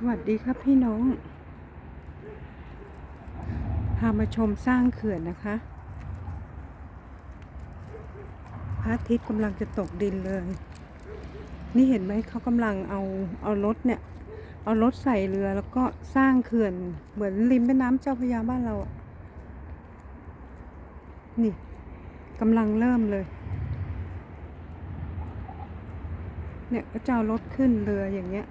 สวัสดีครับพี่น้อง พามาชมสร้างเขื่อนนะคะ พระอาทิตย์กำลังจะตกดินเลย นี่เห็นไหมเขากำลังเอาเอารถเนี่ย เอารถใส่เรือแล้วก็สร้างเขื่อนเหมือนริมแม่น้ำเจ้าพระยาบ้านเราอะนี่กำลังเริ่มเลย เนี่ยก็จะเอารถขึ้นเรืออย่างเงี้ย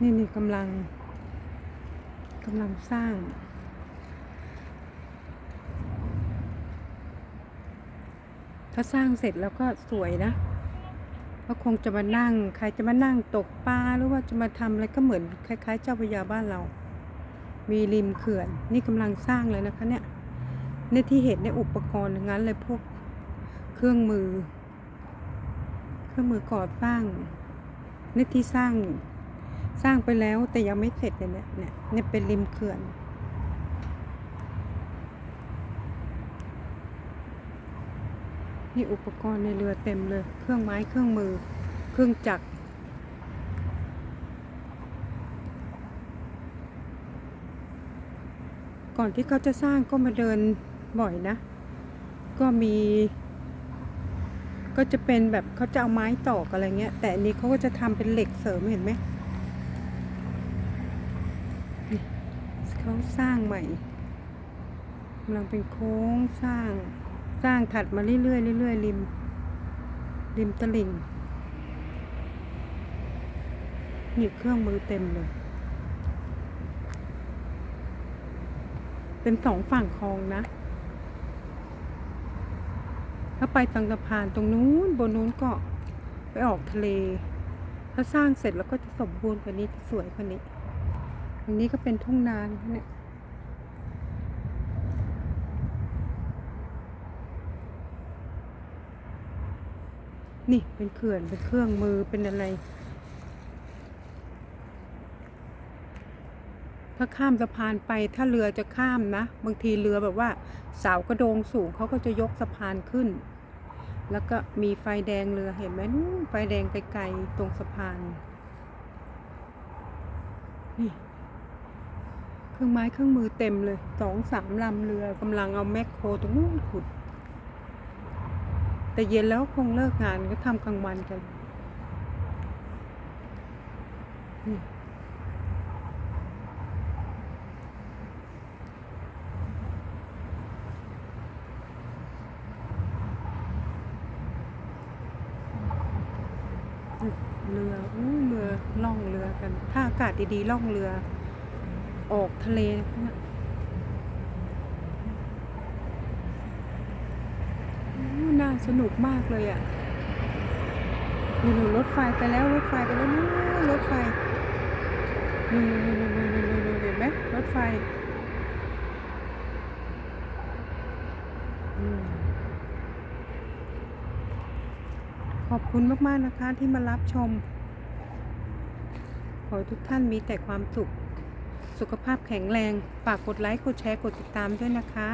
นี่นี่กำลังกำลังสร้าง ถ้าสร้างเสร็จแล้วก็สวยนะก็คงจะมานั่ง ใครจะมานั่งตกปลาหรือว่าจะมาทำอะไรก็เหมือนคล้าย ๆ เจ้าพยาบ้านเรา มีริมเขื่อน นี่กำลังสร้างเลยนะคะเนี่ยในที่เห็นในอุปกรณ์งั้นเลยพวกเครื่องมือ เครื่องมือก่อสร้างในที่สร้าง สร้างไปแล้วแต่ยังไม่เสร็จเลยเนี่ยเนี่ยเนี่ยเป็นริมเขื่อน นี่อุปกรณ์ในเรือเต็มเลย เครื่องไม้เครื่องมือ เครื่องจักรก่อนที่เขาจะสร้างก็มาเดินบ่อยนะ ก็มี ก็จะเป็นแบบเขาจะเอาไม้ตอกอะไรเงี้ย แต่อันนี้เขาก็จะทำเป็นเหล็กเสริมเห็นไหม เขาสร้างใหม่กำลังเป็นโค้งสร้างสร้างถัดมาเรื่อยๆเรื่อยๆริม ริมตลิ่งนี่เครื่องมือเต็มเลย เป็นสองฝั่งคลองนะ ถ้าไปทางสะพานตรงนู้นบนนู้นก็ไปออกทะเล ถ้าสร้างเสร็จแล้วก็จะสมบูรณ์กว่านี้จะสวยกว่านี้ อันนี้ก็เป็นทุ่งนาเนี่ยนี่เป็นเขื่อนเป็นเครื่องมือเป็นอะไร ถ้าข้ามสะพานไปถ้าเรือจะข้ามนะ บางทีเรือแบบว่า เสากระโดงสูงเขาก็จะยกสะพานขึ้น แล้วก็มีไฟแดงเรือเห็นไหมนู่นไฟแดงไกลๆตรงสะพานนี่ รื่องไม้เครื่องมือเต็มเลยสองสามลำเรือกำลังเอาแมคโครตรงนู้นขุด แต่เย็นแล้วคงเลิกงานก็ทำกลางวันกันเรืออู้เรือล่องเรือกัน ถ้าอากาศดีๆล่องเรือ ออกทะเลน่าสนุกมากเลยอะ่ะนู่นรถไฟไปแล้วรถไฟไปแล้วนู่นรถไฟนู่นๆๆๆๆๆเห็นไหมรถไฟขอบคุณมาก ๆ นะคะที่มารับชม ขอทุกท่านมีแต่ความสุข สุขภาพแข็งแรง ฝากกดไลค์ กดแชร์ กดติดตามด้วยนะคะ